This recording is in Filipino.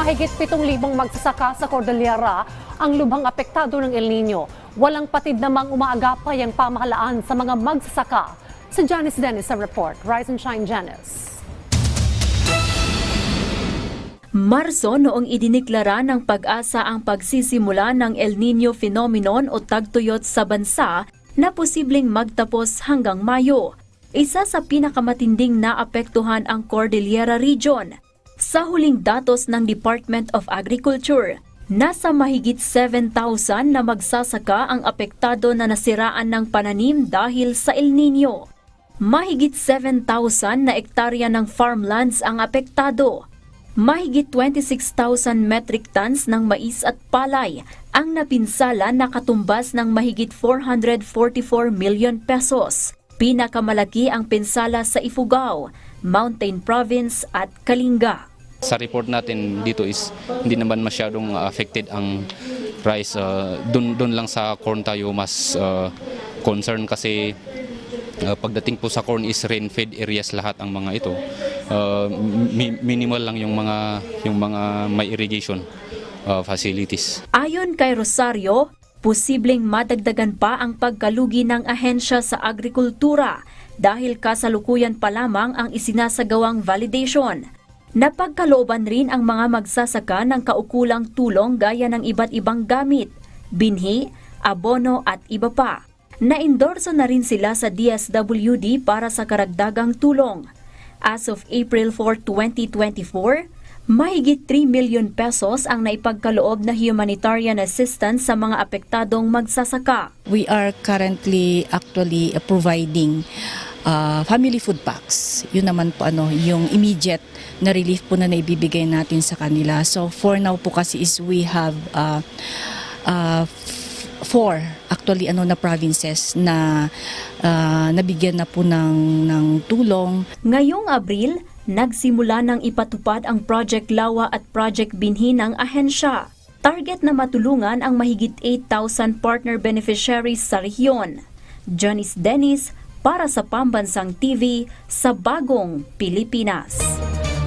Mahigit 7,000 magsasaka sa Cordillera ang lubhang apektado ng El Nino. Walang patid namang umaagapay ang pamahalaan sa mga magsasaka. Si Janice Dennis sa report. Rise and shine, Janice. Marso noong idiniklara ng pag-asa ang pagsisimula ng El Nino phenomenon o tagtuyot sa bansa na posibleng magtapos hanggang Mayo. Isa sa pinakamatinding naapektuhan ang Cordillera Region. Sa huling datos ng Department of Agriculture, nasa mahigit 7,000 na magsasaka ang apektado na nasiraan ng pananim dahil sa El Nino. Mahigit 7,000 na ektarya ng farmlands ang apektado. Mahigit 26,000 metric tons ng mais at palay ang napinsala na katumbas ng mahigit 444 million pesos. Pinakamalaki ang pinsala sa Ifugao, Mountain Province at Kalinga. Sa report natin dito is hindi naman masyadong uh, affected ang rice. Uh, doon doon lang sa corn tayo mas uh, concern kasi uh, pagdating po sa corn is rain-fed areas lahat ang mga ito. Uh, mi- minimal lang yung mga yung mga may irrigation uh, facilities. Ayon kay Rosario, posibleng madagdagan pa ang pagkalugi ng ahensya sa agrikultura dahil kasalukuyan pa lamang ang isinasagawang validation. Napagkalooban rin ang mga magsasaka ng kaukulang tulong gaya ng iba't ibang gamit, binhi, abono at iba pa. Na-endorso na rin sila sa DSWD para sa karagdagang tulong. As of April 4, 2024, mahigit 3 million pesos ang naipagkaloob na humanitarian assistance sa mga apektadong magsasaka. We are currently actually providing uh, family food packs. Yun naman po ano, yung immediate na relief po na naibibigay natin sa kanila. So for now po kasi is we have uh, uh, four actually ano na provinces na uh, nabigyan na po ng ng tulong Ngayong Abril, nagsimula ng ipatupad ang Project Lawa at Project Binhi ng ahensya. Target na matulungan ang mahigit 8,000 partner beneficiaries sa rehiyon. Janice Dennis para sa Pambansang TV sa Bagong Pilipinas.